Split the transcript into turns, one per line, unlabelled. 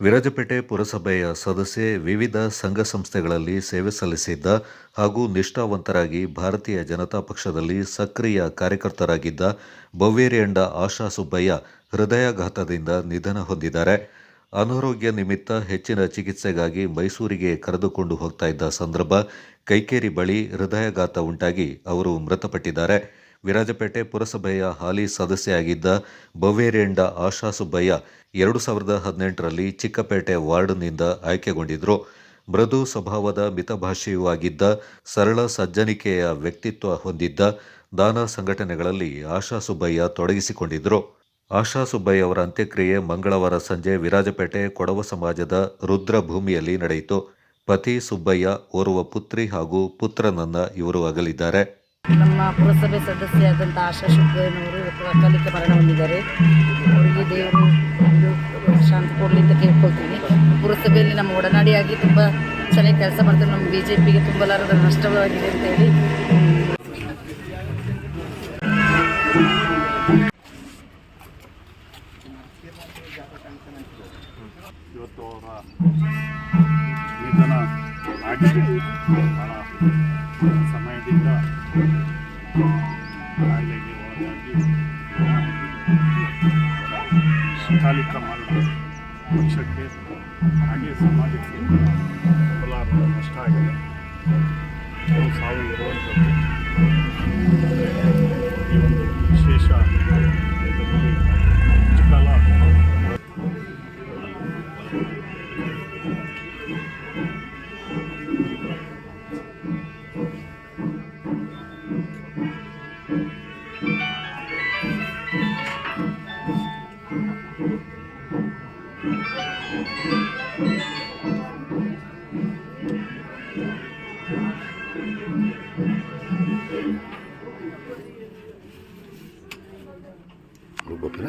ವಿರಾಜಪೇಟೆ ಪುರಸಭೆಯ ಸದಸ್ಯೆ ವಿವಿಧ ಸಂಘ ಸಂಸ್ಥೆಗಳಲ್ಲಿ ಸೇವೆ ಸಲ್ಲಿಸಿದ್ದ ಹಾಗೂ ನಿಷ್ಠಾವಂತರಾಗಿ ಭಾರತೀಯ ಜನತಾ ಪಕ್ಷದಲ್ಲಿ ಸಕ್ರಿಯ ಕಾರ್ಯಕರ್ತರಾಗಿದ್ದ ಬವ್ವೇರಿಯಂಡ ಆಶಾ ಸುಬ್ಬಯ್ಯ ಹೃದಯಾಘಾತದಿಂದ ನಿಧನ ಹೊಂದಿದ್ದಾರೆ. ಅನಾರೋಗ್ಯ ನಿಮಿತ್ತ ಹೆಚ್ಚಿನ ಚಿಕಿತ್ಸೆಗಾಗಿ ಮೈಸೂರಿಗೆ ಕರೆದುಕೊಂಡು ಹೋಗ್ತಾ ಇದ್ದ ಸಂದರ್ಭ ಕೈಕೇರಿ ಬಳಿ ಹೃದಯಾಘಾತ ಉಂಟಾಗಿ ಅವರು ಮೃತಪಟ್ಟಿದ್ದಾರೆ. ವಿರಾಜಪೇಟೆ ಪುರಸಭೆಯ ಹಾಲಿ ಸದಸ್ಯೆಯಾಗಿದ್ದ ಬವೇರೆಂಡ ಆಶಾ ಸುಬ್ಬಯ್ಯ ಎರಡು ಸಾವಿರದ ಹದಿನೆಂಟರಲ್ಲಿ ಚಿಕ್ಕಪೇಟೆ ವಾರ್ಡ್ನಿಂದ ಆಯ್ಕೆಗೊಂಡಿದ್ದರು ಮೃದು ಸ್ವಭಾವದ ಮಿತಭಾಷೆಯೂ ಆಗಿದ್ದ, ಸರಳ ಸಜ್ಜನಿಕೆಯ ವ್ಯಕ್ತಿತ್ವ ಹೊಂದಿದ್ದ ದಾನ ಸಂಘಟನೆಗಳಲ್ಲಿ ಆಶಾ ಸುಬ್ಬಯ್ಯ ತೊಡಗಿಸಿಕೊಂಡಿದ್ದರು ಆಶಾ ಸುಬ್ಬಯ್ಯ ಅವರ ಅಂತ್ಯಕ್ರಿಯೆ ಮಂಗಳವಾರ ಸಂಜೆ ವಿರಾಜಪೇಟೆ ಕೊಡವ ಸಮಾಜದ ರುದ್ರಭೂಮಿಯಲ್ಲಿ ನಡೆಯಿತು. ಪತಿ ಸುಬ್ಬಯ್ಯ ಓರ್ವ ಪುತ್ರಿ ಹಾಗೂ ಪುತ್ರನನ್ನ ಇವರು ಅಗಲಿದ್ದಾರೆ.
ನಮ್ಮ ಪುರಸಭೆ ಸದಸ್ಯರಾದಂಥ ಆಶಾ ಶುಭ್ರನವರು ಅಕಾಲಿಕ ಮರಣ ಹೊಂದಿದ್ದಾರೆ. ಅವರಿಗೆ ದೇವರು ಒಂದು ಶಾಂತಿ ಕೊಡಲಿ ಅಂತ ಕೇಳ್ಕೊಳ್ತೀನಿ. ಪುರಸಭೆಯಲ್ಲಿ ನಮ್ಮ ಒಡನಾಡಿಯಾಗಿ ತುಂಬ ಚೆನ್ನಾಗಿ ಕೆಲಸ ಮಾಡ್ತಾರೆ. ನಮ್ಮ ಬಿ ಜೆ ಪಿಗೆ ತುಂಬಲಾರದ ನಷ್ಟವಾಗಿದೆ ಅಂತೇಳಿ
ಇವತ್ತು ಸಮಯದಿಂದ ಕಾಯಿಲೆಗೆ ಒಳಗಾಗಿ ಅಕಾಲಿಕ ಮರಣ ಪಕ್ಷಕ್ಕೆ ಹಾಗೆ ಸಮಾಜಕ್ಕೆ ಬಲಾರದ ನಷ್ಟ ಆಗಿದೆ ಕೆಲವು ಸಾವು ಇರುವಂಥದ್ದು గోపిన